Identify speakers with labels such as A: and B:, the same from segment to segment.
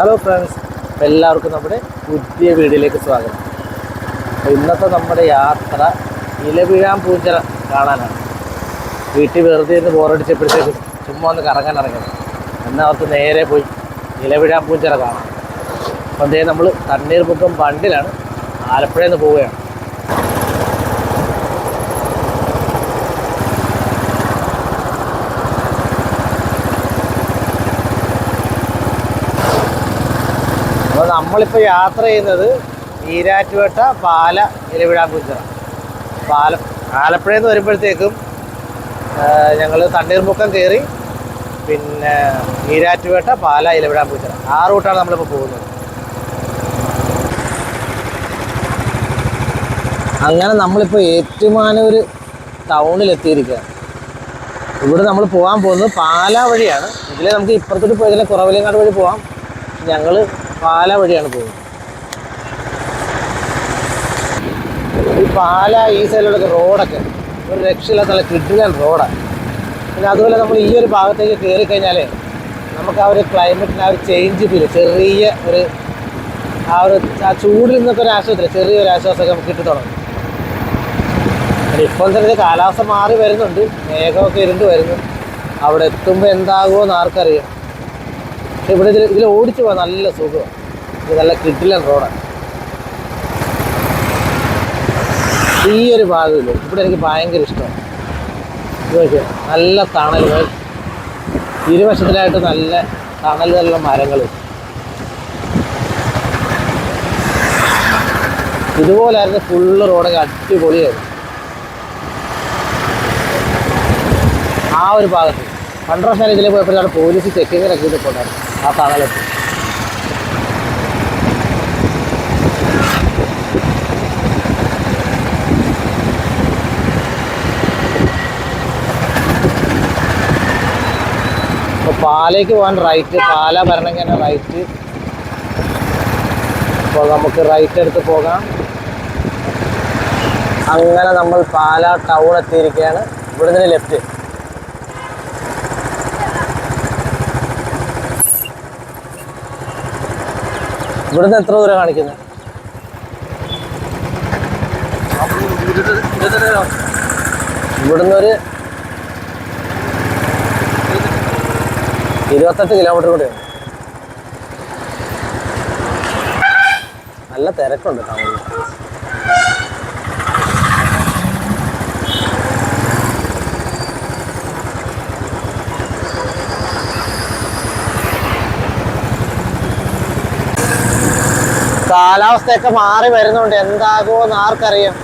A: Hello friends എല്ലാവർക്കും നമ്മുടെ പുതിയ വീഡിയോയിലേക്ക് സ്വാഗതം. ഇന്നത്തെ നമ്മുടെ യാത്ര ഇലവിഴാൻ പൂഞ്ചിറ കാണാനാണ്. വീട്ടിൽ വെറുതെ ഇരുന്ന് ബോറടിച്ചപ്പോഴത്തേക്കും ചുമ്മാ ഒന്ന് കറങ്ങാൻ ഇറങ്ങണം എന്നാൽ അവർക്ക് നേരെ പോയി ഇലവിഴാൻ പൂഞ്ചിറ കാണാം. അപ്പോൾ അതേ നമ്മൾ തണ്ണീർമുക്കം ബണ്ടിലാണ് ആലപ്പുഴയിൽ നിന്ന് പോവുകയാണ്. നമ്മളിപ്പോൾ യാത്ര ചെയ്യുന്നത് ഈരാറ്റുപേട്ട പാല ഇലവിഴാമ്പുഞ്ചിറ പാല ആലപ്പുഴയിൽ നിന്ന് വരുമ്പോഴത്തേക്കും ഞങ്ങൾ തണ്ണീർമുക്കം കയറി പിന്നെ ഈരാറ്റുപേട്ട പാല ഇലവിഴാമ്പുഞ്ചിറ ആ റൂട്ടാണ് നമ്മളിപ്പോൾ പോകുന്നത്. അങ്ങനെ നമ്മളിപ്പോൾ ഏറ്റുമാനൂർ ടൗണിലെത്തിയിരിക്കുകയാണ്. ഇവിടെ നമ്മൾ പോകാൻ പോകുന്നത് പാല വഴിയാണ്. ഇതിൽ നമുക്ക് ഇപ്പുറത്തോട്ട് പോയതിലെ കുറവിലങ്ങാട് വഴി പോകാം ഞങ്ങൾ പാല വഴിയാണ് പോകുന്നത്. ഈ പാല ഈ സൈഡിലൊക്കെ റോഡൊക്കെ ഒരു രക്ഷയില്ലാത്ത നല്ല കിഡിലൻ റോഡാണ്. പിന്നെ അതുപോലെ നമ്മൾ ഈ ഒരു ഭാഗത്തേക്ക് കയറി കഴിഞ്ഞാലേ നമുക്ക് ആ ഒരു ക്ലൈമറ്റിന് ആ ഒരു ചേഞ്ച് ഫീൽ ചെറിയ ഒരു ആ ഒരു ആ ചൂടിൽ നിന്നൊക്കെ ഒരു ആശ്വാസത്തില്ല ചെറിയൊരു ആശ്വാസമൊക്കെ നമുക്ക് കിട്ടി തുടങ്ങും. ഇപ്പം തന്നെ കാലാവസ്ഥ മാറി വരുന്നുണ്ട്. മേഘമൊക്കെ ഇരുണ്ട് വരുന്നു. അവിടെ എത്തുമ്പോൾ എന്താകുമോ എന്ന് ആർക്കറിയാം. ഇവിടെ ഇതിൽ ഇതിൽ ഓടിച്ചു പോകാൻ നല്ല സുഖമാണ് ഇത് നല്ല കിട്ടില്ല റോഡാണ് ഈ ഒരു ഭാഗമില്ല ഇവിടെ എനിക്ക് ഭയങ്കര ഇഷ്ടമാണ്. ഇതൊക്കെ നല്ല തണൽ ഇരുവശത്തിലായിട്ട് നല്ല തണലുള്ള മരങ്ങൾ ഇതുപോലായിരുന്നു ഫുള്ള് റോഡൊക്കെ അടിപൊളിയായിരുന്നു. ആ ഒരു ഭാഗത്ത് പണ്ട് വർഷം ഇതിൽ പോയപ്പോഴാണ് പോലീസ് ചെക്കിങ്ങിനൊക്കെ ഇതിട്ടുണ്ടായിരുന്നു ആ തണലത്ത് പാലയ്ക്ക് പോകാൻ റൈറ്റ് പാല തന്നെ റൈറ്റ് അപ്പോൾ നമുക്ക് റൈറ്റ് എടുത്ത് പോകാം. അങ്ങനെ നമ്മൾ പാല ടൗൺ എത്തിയിരിക്കുകയാണ്. ഇവിടെ നിന്ന് ലെഫ്റ്റ് ഇവിടുന്ന് എത്ര ദൂരം കാണിക്കുന്നത് ഇവിടുന്ന് ഒരു ഇരുപത്തെട്ട് കിലോമീറ്റർ കൂടെ ഉണ്ട്. നല്ല തിരക്കുണ്ട് ടൗണിൽ കാലാവസ്ഥയൊക്കെ മാറി വരുന്നുണ്ട്. എന്താകുമെന്ന് ആർക്കറിയാം?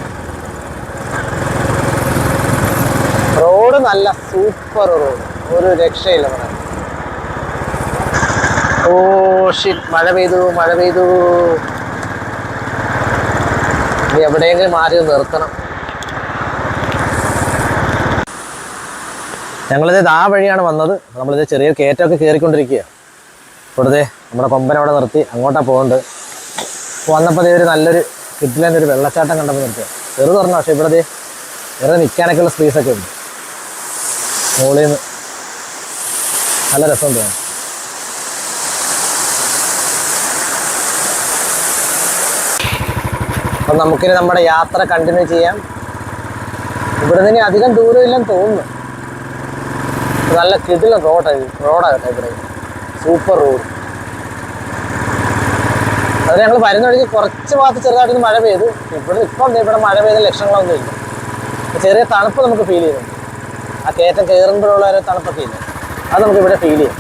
A: റോഡ് നല്ല സൂപ്പർ റോഡ്. ഒരു രക്ഷയില്ല പറയാം ഓ ഷിറ്റ് മഴ പെയ്തു മഴ പെയ്തു. എവിടെയെങ്കിലും മാറി നിർത്തണം. ഞങ്ങളിത് ആ വഴിയാണ് വന്നത്. നമ്മളിത് ചെറിയ കയറ്റമൊക്കെ കയറിക്കൊണ്ടിരിക്കുക ഇവിടുത്തെ നമ്മുടെ കൊമ്പൻ അവിടെ നിർത്തി അങ്ങോട്ടാണ് പോകുന്നുണ്ട് വന്നപ്പോൾ ഇവർ നല്ലൊരു കിട്ടിലന്റെ ഒരു വെള്ളച്ചാട്ടം കണ്ടപ്പോൾ നിർത്തുക ചെറു തുറന്നു പക്ഷേ ഇവിടെ ദേ വേറെ നിൽക്കാനൊക്കെ ഉള്ള സ്പേസ് ഒക്കെ ഉണ്ട്. മുകളിൽ നിന്ന് നല്ല രസം തോന്നും അപ്പം നമുക്കിനി നമ്മുടെ യാത്ര കണ്ടിന്യൂ ചെയ്യാം. ഇവിടെ നിന്ന് അധികം ദൂരമില്ലെന്ന് തോന്നുന്നു. നല്ല കിടില റോഡാണ് റോഡാകട്ടെ കേട്ടോ ഇവിടെ. സൂപ്പർ റോഡ് അത് ഞങ്ങൾ വരുന്ന വഴിക്ക് കുറച്ച് ഭാഗത്ത് ചെറുതായിട്ട് മഴ പെയ്തു. ഇവിടെ ഇപ്പം ഇവിടെ മഴ പെയ്ത ലക്ഷണങ്ങളൊന്നും ഇല്ല. ചെറിയ തണുപ്പ് നമുക്ക് ഫീൽ ചെയ്യുന്നുണ്ട് ആ കയറ്റം കയറുമ്പോഴുള്ള ഒരു തണുപ്പൊക്കെ ഇല്ല. അത് നമുക്ക് ഇവിടെ ഫീൽ ചെയ്യും.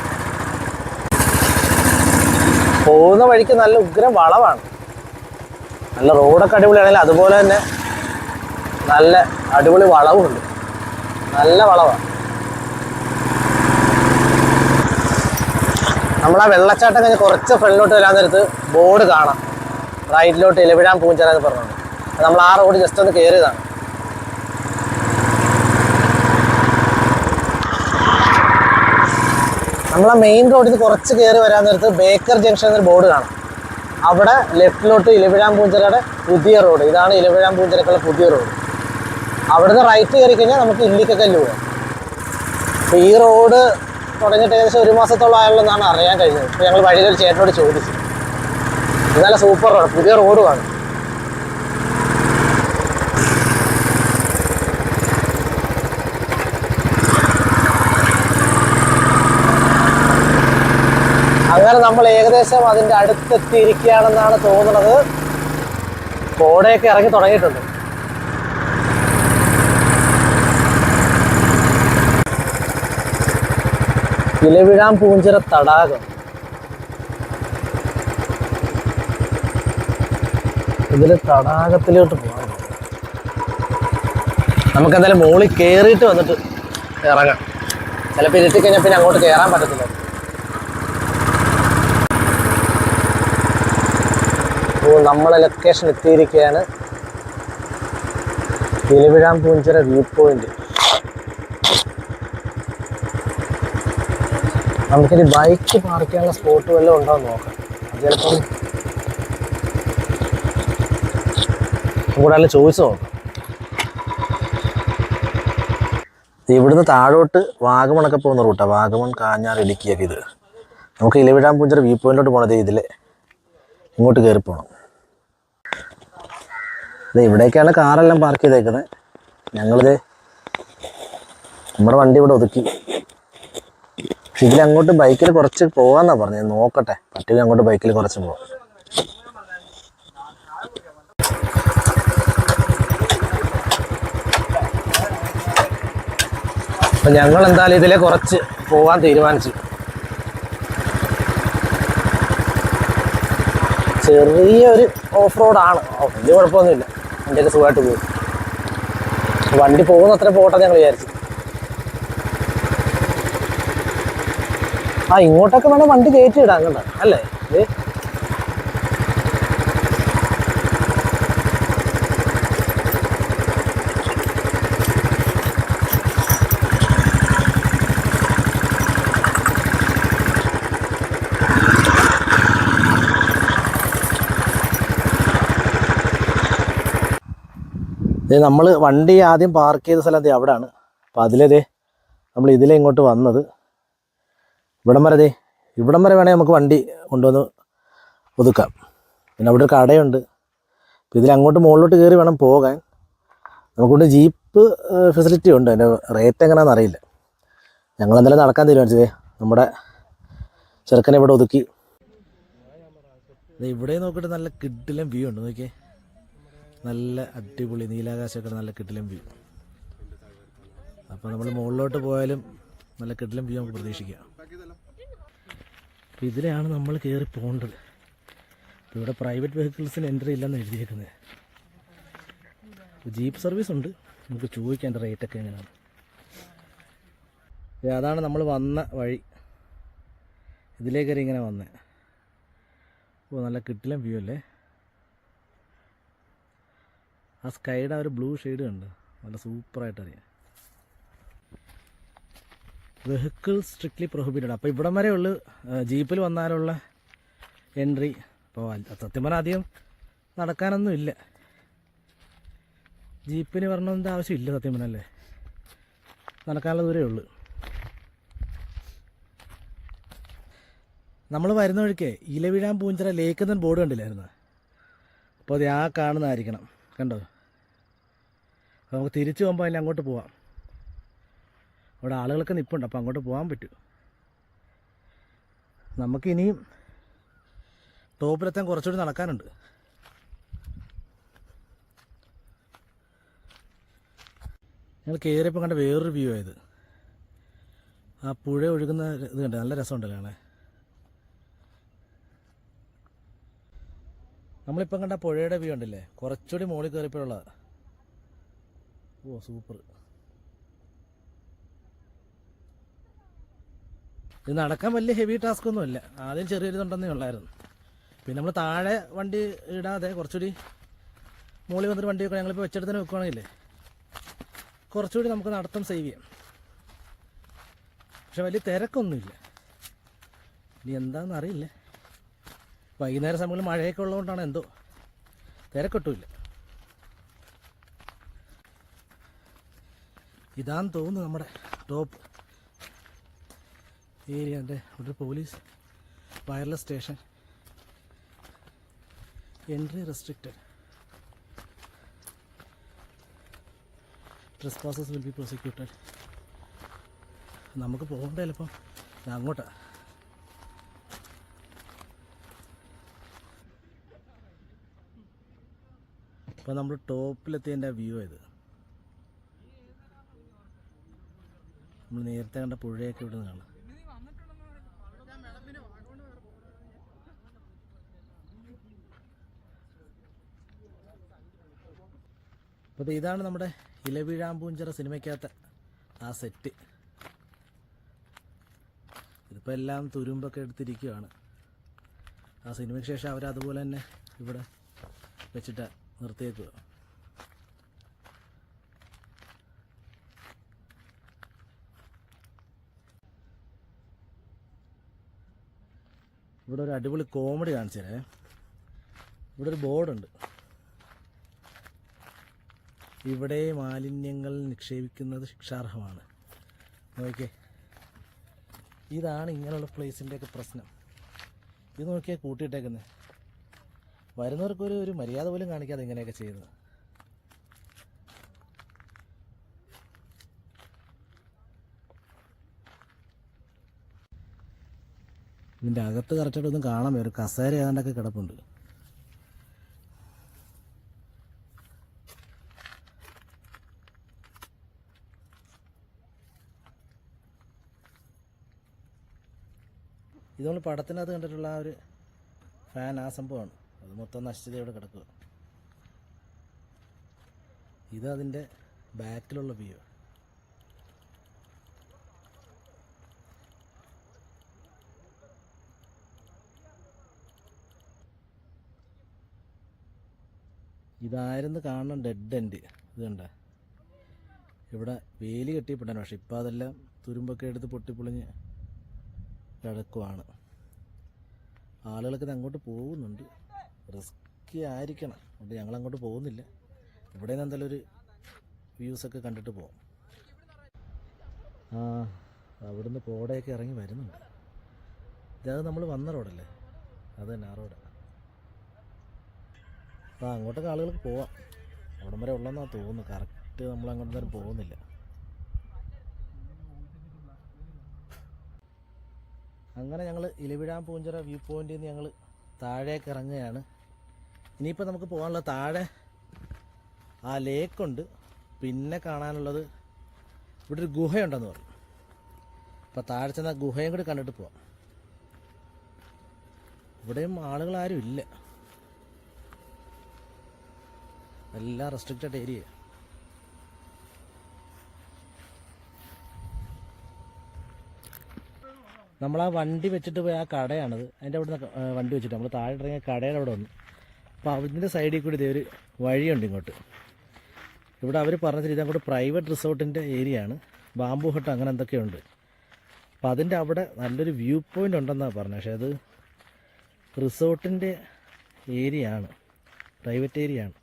A: പോകുന്ന വഴിക്ക് നല്ല ഉഗ്രം വളവാണ്. നല്ല റോഡൊക്കെ അടിപൊളിയാണെങ്കിൽ അതുപോലെ തന്നെ നല്ല അടിപൊളി വളവുമുണ്ട് നല്ല വളവാണ്. നമ്മൾ ആ വെള്ളച്ചാട്ടം കഴിഞ്ഞ് കുറച്ച് ഫ്രണ്ടിലോട്ട് വരാൻ നേരത്ത് ബോർഡ് കാണാം. റൈറ്റിലോട്ട് ഇലവിഴാൻ പൂഞ്ചിറ എന്ന് പറഞ്ഞു നമ്മൾ ആ റോഡ് ജസ്റ്റ് ഒന്ന് കയറിയതാണ് നമ്മളെ മെയിൻ റോഡിൽ നിന്ന് കുറച്ച് കയറി വരാൻ നേരത്ത് ബേക്കർ ജംഗ്ഷൻ എന്നൊരു ബോർഡ് കാണാം. അവിടെ ലെഫ്റ്റിലോട്ട് ഇലവിഴാൻ പൂഞ്ചിറയുടെ പുതിയ റോഡ് ഇതാണ് ഇലവിഴാൻ പൂഞ്ചിറക്കുള്ള പുതിയ റോഡ് അവിടുന്ന് റൈറ്റ് കയറി കഴിഞ്ഞാൽ നമുക്ക് ഇല്ലിക്കക്കല്ല് പോകാം അപ്പോൾ ഈ റോഡ് തുടങ്ങിയിട്ട് ഏകദേശം ഒരു മാസത്തോളം ആയുള്ളൂ അറിയാൻ കഴിഞ്ഞത്. ഇപ്പോൾ ഞങ്ങൾ വഴിയിൽ ഒരു ചേട്ടനോട് ചോദിച്ചു. നല്ല സൂപ്പർ റോഡ് പുതിയ റോഡുമാണ് അങ്ങനെ നമ്മൾ ഏകദേശം അതിന്റെ അടുത്തെത്തിയിരിക്കുകയാണെന്നാണ് തോന്നുന്നത്. കോടയൊക്കെ ഇറങ്ങി തുടങ്ങിയിട്ടുണ്ട്. ഇലവിഴാം പൂഞ്ചിറ തടാകം. ഇതിൽ തടാകത്തിലോട്ട് പോകാം. നമുക്ക് എന്തായാലും മുകളിൽ കയറിയിട്ട് വന്നിട്ട് ഇറങ്ങാം. ചിലപ്പോൾ ഇരുത്തി കഴിഞ്ഞാൽ പിന്നെ അങ്ങോട്ട് കയറാൻ പറ്റത്തില്ല. ഓ നമ്മളെ ലൊക്കേഷൻ എത്തിയിരിക്കുകയാണ് ഇലവിഴാം പൂഞ്ചിറ വ്യൂ പോയിന്റ് നമുക്കിനി ബൈക്ക് പാർക്ക് ചെയ്യാനുള്ള സ്പോട്ട് വല്ലതും ഉണ്ടോ എന്ന് നോക്കാം. ചിലപ്പം കൂടാതെ ചോദിച്ചു നോക്കാം. ഇവിടുന്ന് താഴോട്ട് വാഗമണൊക്കെ പോകുന്ന റൂട്ടാണ് വാഗമൺ കാഞ്ഞാർ ഇടുക്കിയൊക്കെ ഇത്. നമുക്ക് ഇലവിടാൻ പൂഞ്ചിറ വ്യൂ പോയിന്റിലോട്ട് പോകണത് ഇതിൽ ഇങ്ങോട്ട് കയറി പോകണം ഇത് ഇവിടേക്കാണ് കാറെല്ലാം പാർക്ക് ചെയ്തേക്കുന്നത് ഞങ്ങളിത് നമ്മുടെ വണ്ടി ഇവിടെ ഒതുക്കി. പക്ഷെ ഇതിലങ്ങോട്ട് ബൈക്കിൽ കുറച്ച് പോകാന്നാ പറഞ്ഞത് നോക്കട്ടെ. പറ്റുക അങ്ങോട്ട് ബൈക്കിൽ കുറച്ച് പോവാം. അപ്പൊ ഞങ്ങൾ എന്തായാലും ഇതിലെ കുറച്ച് പോകാൻ തീരുമാനിച്ചു. ചെറിയൊരു ഓഫ് റോഡാണ് വലിയ കുഴപ്പമൊന്നുമില്ല. വണ്ടിയൊക്കെ സുഖമായിട്ട് പോകും വണ്ടി പോകുന്ന അത്ര പോട്ടെ ഞങ്ങൾ വിചാരിച്ചു. ആ ഇങ്ങോട്ടൊക്കെ വേണം വണ്ടി കയറ്റി ഇടാൻ കണ്ട? അല്ലേ? ഇത് നമ്മൾ വണ്ടി ആദ്യം പാർക്ക് ചെയ്ത സ്ഥലം അവിടെയാണ് അപ്പം അതിലതേ നമ്മൾ ഇതിലേ ഇങ്ങോട്ട് വന്നത്. ഇവിടം വരെ ദേ ഇവിടം വരെ വേണേൽ നമുക്ക് വണ്ടി കൊണ്ടുവന്ന് ഒതുക്കാം. പിന്നെ അവിടെ ഒരു കടയുണ്ട്. അപ്പോൾ ഇതിൽ അങ്ങോട്ട് മുകളിലോട്ട് കയറി വേണം പോകാൻ. നമുക്കൊണ്ട് ജീപ്പ് ഫെസിലിറ്റി ഉണ്ട്. അതിന്റെ റേറ്റ് എങ്ങനെയാണെന്ന് അറിയില്ല. ഞങ്ങൾ എന്തായാലും നടക്കാൻ തീരുമാനിച്ചത് നമ്മുടെ ചെറുക്കനെ ഇവിടെ ഒതുക്കി. ഇവിടെ നോക്കിയിട്ട് നല്ല കിഡിലും വ്യൂ ഉണ്ട്. നോക്കിയേ. നല്ല അടിപൊളി നീലാകാശമൊക്കെ നല്ല കിട്ടിലും വ്യൂ അപ്പോൾ നമ്മൾ മുകളിലോട്ട് പോയാലും നല്ല കിട്ടിലും വ്യൂ നമുക്ക് പ്രതീക്ഷിക്കാം. അപ്പോൾ ഇതിലെയാണ് നമ്മൾ കയറി പോകേണ്ടത്. ഇവിടെ പ്രൈവറ്റ് വെഹിക്കിൾസിന് എൻട്രി ഇല്ലെന്ന് എഴുതിയേക്കുന്നത് ജീപ്പ് സർവീസ് ഉണ്ട്. നമുക്ക് ചോദിക്കാം എന്റെ റേറ്റൊക്കെ എങ്ങനെയാണ്. അതാണ് നമ്മൾ വന്ന വഴി. ഇതിലേക്കറി ഇങ്ങനെ വന്നത് ഓ നല്ല കിട്ടിലും വ്യൂ അല്ലേ? ആ സ്കൈയുടെ ആ ഒരു ബ്ലൂ ഷെയ്ഡ് കണ്ട്? നല്ല സൂപ്പറായിട്ട് അറിയാം വെഹിക്കിൾ സ്ട്രിക്ട്ലി പ്രൊഹിബിറ്റഡ് അപ്പോൾ ഇവിടം വരെ ഉള്ളു ജീപ്പിൽ വന്നാലുള്ള എൻട്രി അപ്പോൾ സത്യം പറഞ്ഞാൽ അധികം നടക്കാനൊന്നും ഇല്ല. ജീപ്പിന് വരണമെന്ന ആവശ്യമില്ല സത്യം പറഞ്ഞല്ലേ നടക്കാനുള്ള ദൂരേ ഉള്ളൂ. നമ്മൾ വരുന്ന വഴിക്ക് ഇലവിഴാൻ പൂഞ്ചിറ ലേക്ക് എന്നൊരു ബോർഡ് കണ്ടില്ലായിരുന്നു? അപ്പോൾ അത് ആ കാണുന്നതായിരിക്കണം. കണ്ടോ? അപ്പോൾ നമുക്ക് തിരിച്ചു പോകുമ്പോൾ അതിൽ അങ്ങോട്ട് പോവാം. അവിടെ ആളുകളൊക്കെ നിൽപ്പുണ്ട് അപ്പോൾ അങ്ങോട്ട് പോകാൻ പറ്റും. നമുക്കിനിയും ടോപ്പിലെത്താൻ കുറച്ചുകൂടി നടക്കാനുണ്ട്. ഞങ്ങൾ കയറിയപ്പോൾ കണ്ട വേറൊരു വ്യൂ ആയത്. ആ പുഴ ഒഴുകുന്ന ഇത് കണ്ടേ? നല്ല രസമുണ്ടല്ലോ കാണാൻ. നമ്മളിപ്പം കണ്ട പുഴയുടെ വ്യൂ ഉണ്ടല്ലേ കുറച്ചുകൂടി മുകളിൽ കയറിയപ്പോഴുള്ളതാ ഓ സൂപ്പർ. ഇത് നടക്കാൻ വലിയ ഹെവി ടാസ്ക് ഒന്നുമില്ല ആദ്യം ചെറിയൊരു ഇതുണ്ടെന്നേ ഉള്ളായിരുന്നു. പിന്നെ നമ്മൾ താഴെ വണ്ടി ഇടാതെ കുറച്ചുകൂടി മുകളിൽ വന്നിട്ട് വണ്ടി വെക്കണം. ഞങ്ങളിപ്പോൾ വെച്ചെടുത്തിന് വെക്കുകയാണെങ്കിലേ കുറച്ചുകൂടി നമുക്ക് നടത്തം സേവ് ചെയ്യാം. പക്ഷെ വലിയ തിരക്കൊന്നുമില്ല. ഇനി എന്താണെന്ന് അറിയില്ല. വൈകുന്നേര സമയങ്ങളിൽ മഴയൊക്കെ ഉള്ളതുകൊണ്ടാണ് എന്തോ തിരക്കൊട്ടുമില്ല. ഇതാന്ന് തോന്നുന്നു നമ്മുടെ ടോപ്പ് ഏരിയ എന്റെ ഇവിടെ police wireless station entry restricted trespassers will be prosecuted നമുക്ക് പോകണ്ട ചിലപ്പം? അങ്ങോട്ടാ. അപ്പോൾ നമ്മൾ ടോപ്പിലെത്തിയതിന്റെ വ്യൂ ഇത്. നമ്മൾ നേരത്തെ കണ്ട പുഴയൊക്കെ ഇവിടെ നിന്ന് കാണാം. അപ്പോൾ ഇതാണ് നമ്മുടെ ഇലവിഴാമ്പൂഞ്ചിറ സിനിമയ്ക്കകത്ത് ആ സെറ്റ്. ഇതിപ്പോൾ എല്ലാം തുരുമ്പൊക്കെ എടുത്തിരിക്കുകയാണ് ആ സിനിമയ്ക്ക് ശേഷം അവരതുപോലെ തന്നെ ഇവിടെ വെച്ചിട്ട് നിർത്തിയേക്കുക ഇവിടെ ഒരു അടിപൊളി കോമഡി കാണിച്ചു തരേ ഇവിടെ ഒരു ബോർഡുണ്ട് ഇവിടെ മാലിന്യങ്ങൾ നിക്ഷേപിക്കുന്നത് ശിക്ഷാർഹമാണ്. നോക്കിയേ. ഇതാണ് ഇങ്ങനെയുള്ള പ്ലേസിന്റെയൊക്കെ പ്രശ്നം. ഇത് നോക്കിയാൽ കൂട്ടിയിട്ടേക്കുന്നത് വരുന്നവർക്കൊരു ഒരു മര്യാദ പോലും കാണിക്കാതെ ഇങ്ങനെയൊക്കെ ചെയ്യുന്നത്. ഇതിന്റെ അകത്ത് കറക്റ്റായിട്ടൊന്നും കാണാൻ വരും കസേര ഏതാണ്ടൊക്കെ കിടപ്പുണ്ട്. ഇത് നമ്മൾ പടത്തിനകത്ത് കണ്ടിട്ടുള്ള ആ ഒരു ഫാൻ ആ സംഭവമാണ്. അത് മൊത്തം നശിച്ചത് ഇവിടെ കിടക്കുക. ഇത് അതിന്റെ ബാക്കിലുള്ള വ്യൂ ഇതായിരുന്നു കാണണം ഡെഡ് എൻഡ് ഇത് കണ്ട? ഇവിടെ വേലി കെട്ടിപ്പെട്ടാണ് പക്ഷെ ഇപ്പോൾ അതെല്ലാം തുരുമ്പൊക്കെ എടുത്ത് പൊട്ടിപ്പൊളിഞ്ഞ് കിടക്കുവാണ്. ആളുകളൊക്കെ അങ്ങോട്ട് പോകുന്നുണ്ട്. റിസ്ക്കി ആയിരിക്കണം. അതുകൊണ്ട് ഞങ്ങൾ അങ്ങോട്ട് പോകുന്നില്ല. ഇവിടെ നിന്ന് എന്തായാലും ഒരു വ്യൂസൊക്കെ കണ്ടിട്ട് പോകും ആ അവിടുന്ന് കോടയൊക്കെ ഇറങ്ങി വരുന്നുണ്ട്. ഇതാ നമ്മൾ വന്ന റോഡല്ലേ അത് തന്നെ ആ റോഡ് അപ്പോൾ അങ്ങോട്ടൊക്കെ ആളുകൾക്ക് പോവാം. അവിടം വരെ ഉള്ളതെന്നാണ് തോന്നുന്നു. കറക്റ്റ് നമ്മൾ അങ്ങോട്ട് വരെ പോകുന്നില്ല. അങ്ങനെ ഞങ്ങൾ ഇലവിഴാൻ പൂഞ്ചിറ വ്യൂ പോയിന്റിൽ നിന്ന് ഞങ്ങൾ താഴേക്ക് ഇറങ്ങുകയാണ്. ഇനിയിപ്പോൾ നമുക്ക് പോകാനുള്ള താഴെ ആ ലേക്കുണ്ട് പിന്നെ കാണാനുള്ളത് ഇവിടെ ഒരു ഗുഹയുണ്ടെന്ന് പറഞ്ഞു അപ്പോൾ താഴെ ചെന്ന ഗുഹയും കൂടി കണ്ടിട്ട് പോവാം. ഇവിടെയും ആളുകൾ ആരും ഇല്ല. എല്ലാം റെസ്ട്രിക്റ്റഡ് ഏരിയ നമ്മൾ ആ വണ്ടി വെച്ചിട്ട് പോയി ആ കടയാണത്. അതിന്റെ അവിടെ നിന്ന് വണ്ടി വെച്ചിട്ട് നമ്മൾ താഴെ ഇറങ്ങിയ കടയുടെ അവിടെ വന്നു. അപ്പോൾ അതിന്റെ സൈഡിൽ കൂടി ഇതേ ഒരു വഴിയുണ്ട് ഇങ്ങോട്ട്. ഇവിടെ അവർ പറഞ്ഞ ഇതങ്ങോട്ട് പ്രൈവറ്റ് റിസോർട്ടിന്റെ ഏരിയ ആണ്. ബാംബു ഹട്ട് അങ്ങനെ എന്തൊക്കെയുണ്ട്. അപ്പോൾ അതിന്റെ അവിടെ നല്ലൊരു വ്യൂ പോയിന്റ് ഉണ്ടെന്നാണ് പറഞ്ഞത്. പക്ഷേ അത് റിസോർട്ടിന്റെ ഏരിയ ആണ്. പ്രൈവറ്റ് ഏരിയ ആണ്.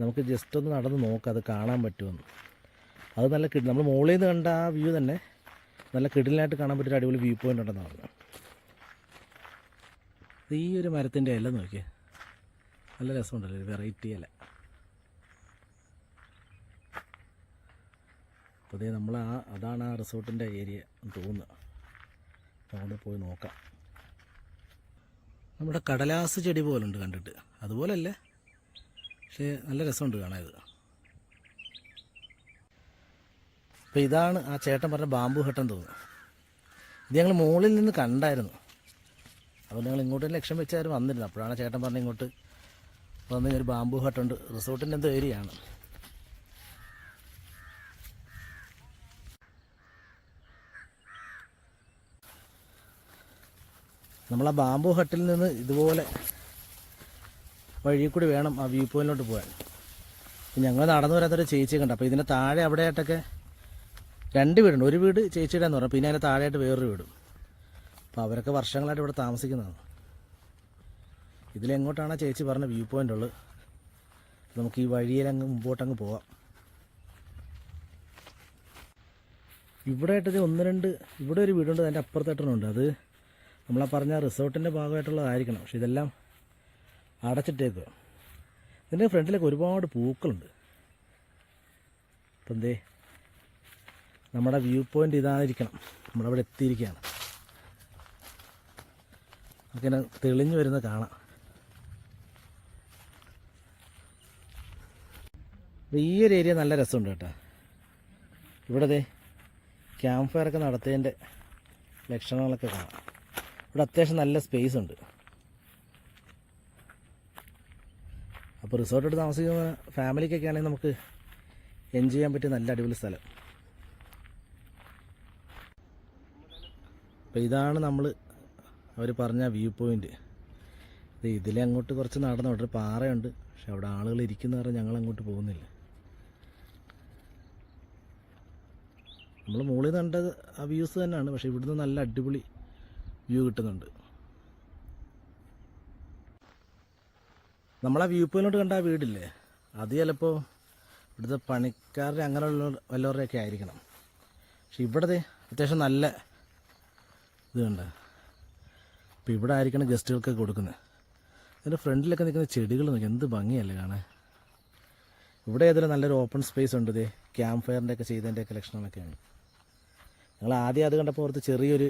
A: നമുക്ക് ജസ്റ്റ് ഒന്ന് നടന്ന് നോക്കാം അത് കാണാൻ പറ്റുമെന്ന്. അത് നല്ല കിടി നമ്മൾ മുകളിൽ നിന്ന് കണ്ട ആ വ്യൂ തന്നെ നല്ല കിടിലായിട്ട് കാണാൻ പറ്റിയൊരു അടിപൊളി വ്യൂ പോയിന്റ് ഉണ്ടെന്ന് പറഞ്ഞു. ഈ ഒരു മരത്തിന്റെ ഇല നോക്കിയേ. നല്ല രസമുണ്ടല്ലോ വെറൈറ്റി ഇല. അപ്പോൾ അതേ നമ്മൾ ആ അതാണ് ആ റിസോർട്ടിന്റെ ഏരിയ അപ്പോൾ അവിടെ പോയി നോക്കാം. നമ്മുടെ കടലാസ് ചെടി പോലുണ്ട് കണ്ടിട്ട്. അതുപോലല്ലേ? പക്ഷേ നല്ല രസമുണ്ട് കാണാൻ ഇത്. അപ്പോൾ ഇതാണ് ആ ചേട്ടൻ പറഞ്ഞ ബാമ്പു ഹട്ടൻ തോന്നുന്നു. ഇത് ഞങ്ങൾ മുകളിൽ നിന്ന് കണ്ടായിരുന്നു. അപ്പോൾ ഞങ്ങൾ ഇങ്ങോട്ട് ലക്ഷ്യം വെച്ചായിരുന്നു വന്നിരുന്നു. അപ്പോഴാണ് ചേട്ടൻ പറഞ്ഞ ഇങ്ങോട്ട് വന്ന് ഒരു ബാമ്പു ഹട്ടുണ്ട് റിസോർട്ടിന്റെ എന്തോ ഏരിയയാണ്. നമ്മൾ ആ ബാമ്പു ഹട്ടിൽ നിന്ന് ഇതുപോലെ വഴി കൂടി വേണം ആ വ്യൂ പോയിന്റിലോട്ട് പോകാൻ. ഞങ്ങൾ നടന്നു വരാത്തൊരു ചേച്ചി കണ്ട. അപ്പോൾ ഇതിന്റെ താഴെ അവിടെയായിട്ടൊക്കെ രണ്ട് വീടുണ്ട്. ഒരു വീട് ചേച്ചിയുടെ എന്ന് പറഞ്ഞു. പിന്നെ അതിന്റെ താഴെയായിട്ട് വേറൊരു വീടും. അപ്പോൾ അവരൊക്കെ വർഷങ്ങളായിട്ട് ഇവിടെ താമസിക്കുന്നതാണ്. ഇതിലെങ്ങോട്ടാണ് ചേച്ചി പറഞ്ഞ വ്യൂ പോയിന്റ് ഉള്ളത്? നമുക്ക് ഈ വഴിയിലങ്ങ് മുമ്പോട്ടങ്ങ് പോവാം. ഇവിടെ ആയിട്ടത് ഒന്ന് രണ്ട് ഇവിടെ ഒരു വീടുണ്ട്. അതിന്റെ അപ്പുറത്തായിട്ടുണ്ട് അത് നമ്മളാ പറഞ്ഞ റിസോർട്ടിന്റെ ഭാഗമായിട്ടുള്ളതായിരിക്കണം. പക്ഷെ ഇതെല്ലാം അടച്ചിട്ടേക്കുക ഇതിന്റെ ഫ്രണ്ടിലൊക്കെ ഒരുപാട് പൂക്കളുണ്ട്. അപ്പം എന്തേ? നമ്മുടെ വ്യൂ പോയിന്റ് ഇതായിരിക്കണം. നമ്മളവിടെ എത്തിയിരിക്കുകയാണ്. അങ്ങനെ തെളിഞ്ഞു വരുന്ന കാണാം. ഈ ഒരു ഏരിയ നല്ല രസമുണ്ട് കേട്ടോ. ഇവിടെ ക്യാമ്പ് ഫയർ ഒക്കെ നടത്തിയതിന്റെ ലക്ഷണങ്ങളൊക്കെ കാണാം. ഇവിടെ അത്യാവശ്യം നല്ല സ്പേസ് ഉണ്ട്. അപ്പോൾ റിസോർട്ട് എടുത്ത് താമസിക്കുന്ന ഫാമിലിക്കൊക്കെ ആണെങ്കിൽ നമുക്ക് എൻജോയ് ചെയ്യാൻ പറ്റിയ നല്ല അടിപൊളി സ്ഥലം. അപ്പോൾ ഇതാണ് നമ്മൾ അവർ പറഞ്ഞ വ്യൂ പോയിന്റ് ഇത് ഇതിലെ അങ്ങോട്ട് കുറച്ച് നടന്നു. അവിടെ ഒരു പാറയുണ്ട്. പക്ഷെ അവിടെ ആളുകൾ ഇരിക്കുന്ന പറഞ്ഞാൽ ഞങ്ങൾ അങ്ങോട്ട് പോകുന്നില്ല. നമ്മൾ മുകളിൽ നിന്ന് കണ്ടത് ആ വ്യൂസ് തന്നെയാണ്. പക്ഷേ ഇവിടുന്ന് നല്ല അടിപൊളി വ്യൂ കിട്ടുന്നുണ്ട്. നമ്മളാ വ്യൂ പോയിന്റിലോട്ട് കണ്ട ആ വീടില്ലേ? അത് ചിലപ്പോൾ ഇവിടുത്തെ പണിക്കാരുടെ അങ്ങനെയുള്ള വല്ലവരുടെയൊക്കെ ആയിരിക്കണം. പക്ഷെ ഇവിടത്തെ അത്യാവശ്യം നല്ല ഇത് കണ്ട. അപ്പോൾ ഇവിടെ ആയിരിക്കണം ഗസ്റ്റുകൾക്കൊക്കെ കൊടുക്കുന്നത്. അതിന്റെ ഫ്രണ്ടിലൊക്കെ നിൽക്കുന്ന ചെടികൾ നോക്കി എന്ത് ഭംഗിയല്ലേ കാണാൻ. ഇവിടെ ഏതെങ്കിലും നല്ലൊരു ഓപ്പൺ സ്പേസ് ഉണ്ട് ഇതേ ക്യാമ്പ് ഫയറിന്റെ ഒക്കെ ചെയ്തതിന്റെ ഒക്കെ ഉണ്ട് ഞങ്ങൾ ആദ്യം അത് കണ്ടപ്പോൾ ഓർത്ത് ചെറിയൊരു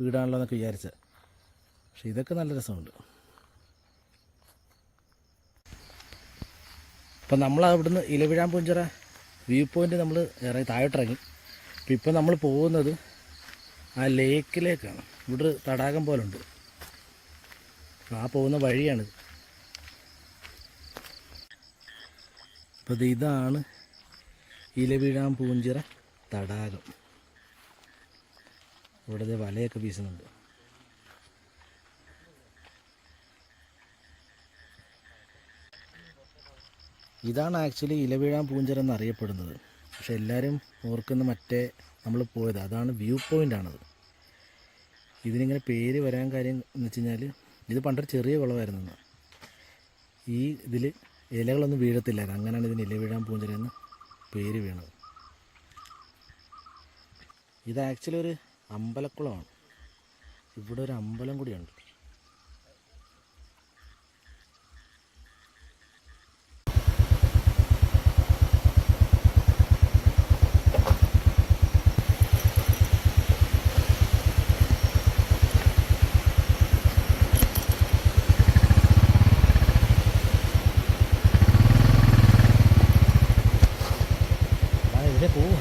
A: വീടാണല്ലോ എന്നൊക്കെ വിചാരിച്ചത്. പക്ഷെ ഇതൊക്കെ നല്ല രസമുണ്ട്. അപ്പം നമ്മൾ അവിടുന്ന് ഇലവിഴാൻ പൂഞ്ചിറ വ്യൂ പോയിന്റ് നമ്മൾ ഇറങ്ങി താഴോട്ടിറങ്ങി. അപ്പം ഇപ്പം നമ്മൾ പോകുന്നത് ആ ലേക്കിലേക്കാണ്. ഇവിടെ തടാകം പോലെ ഉണ്ട് ആ പോകുന്ന വഴിയാണിത്. അപ്പോൾ ഇത് ഇതാണ് ഇലവിഴാൻ പൂഞ്ചിറ തടാകം. ഇവിടെ വലയൊക്കെ വീശുന്നുണ്ട്. ഇതാണ് ആക്ച്വലി ഇലവീഴാൻ പൂഞ്ചിറ എന്നറിയപ്പെടുന്നത്. പക്ഷെ എല്ലാവരും ഓർക്കുന്ന മറ്റേ നമ്മൾ പോയത് അതാണ് വ്യൂ പോയിന്റ് ആണത്. ഇതിനിങ്ങനെ പേര് വരാൻ കാര്യം എന്ന് വെച്ച് കഴിഞ്ഞാൽ ഇത് പണ്ടൊരു ചെറിയ വിളവായിരുന്നു ഈ ഇതിൽ ഇലകളൊന്നും വീഴത്തില്ലായിരുന്നു അങ്ങനെയാണ് ഇതിന് ഇലവീഴാൻ പൂഞ്ചിറ എന്ന് പേര് വീണത്. ഇത് ആക്ച്വലി ഒരു അമ്പലക്കുളമാണ്. ഇവിടെ ഒരു അമ്പലം കൂടിയുണ്ട് ആ ഇവിടെ പോവാ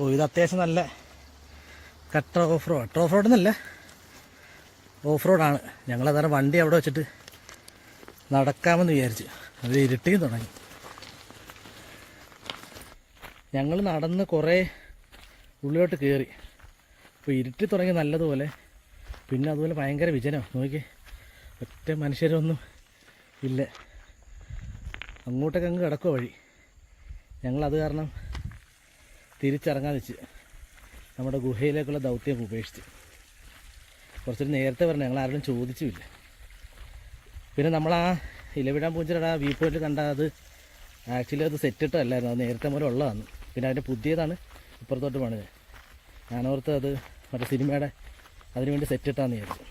A: ഓ ഇത് അത്യാവശ്യം നല്ല കട്ട ഓഫ് റോഡ്. കട്ട ഓഫ് റോഡ് എന്നല്ല ഓഫ് റോഡാണ്. ഞങ്ങളതേറെ വണ്ടി അവിടെ വെച്ചിട്ട് നടക്കാമെന്ന് വിചാരിച്ചു. അത് ഇരുട്ടിയും തുടങ്ങി. ഞങ്ങൾ നടന്ന് കുറേ ഉള്ളിലോട്ട് കയറി അപ്പോൾ ഇരുട്ടി തുടങ്ങി നല്ലതുപോലെ. പിന്നെ അതുപോലെ ഭയങ്കര വിജനം. നോക്കി ഒറ്റ മനുഷ്യരൊന്നും ഇല്ല. അങ്ങോട്ടൊക്കെ അങ്ങ് കിടക്കുക വഴി. ഞങ്ങളത് കാരണം തിരിച്ചിറങ്ങാൻ വെച്ച് നമ്മുടെ ഗുഹയിലേക്കുള്ള ദൗത്യം ഉപേക്ഷിച്ച്. കുറച്ചൊരു നേരത്തെ പറഞ്ഞു ഞങ്ങൾ ആരോടും ചോദിച്ചുമില്ല. പിന്നെ നമ്മൾ ആ ഇലവിടാൻ പൂഞ്ചിയുടെ ആ വ്യൂ പോയിന്റ് കണ്ട അത് ആക്ച്വലി അത് സെറ്റിട്ടല്ലായിരുന്നു അത് നേരത്തെ മുതൽ ഉള്ളതാണ്. പിന്നെ അതിന്റെ പുതിയതാണ് ഇപ്പുറത്തോട്ട് പണിത്. ഞാനോർത്ത് അത് മറ്റേ സിനിമയുടെ അതിനുവേണ്ടി സെറ്റിട്ടാന്ന് വിചാരിച്ചു.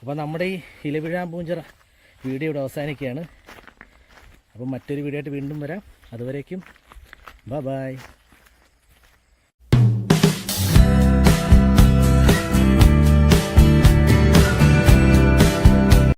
A: അപ്പോൾ നമ്മുടെ ഈ ഇലവിഴാൻ പൂഞ്ചിറ വീഡിയോ ഇവിടെ അവസാനിക്കുകയാണ്. അപ്പം മറ്റൊരു വീഡിയോ ആയിട്ട് വീണ്ടും വരാം. അതുവരേക്കും ബൈ ബൈ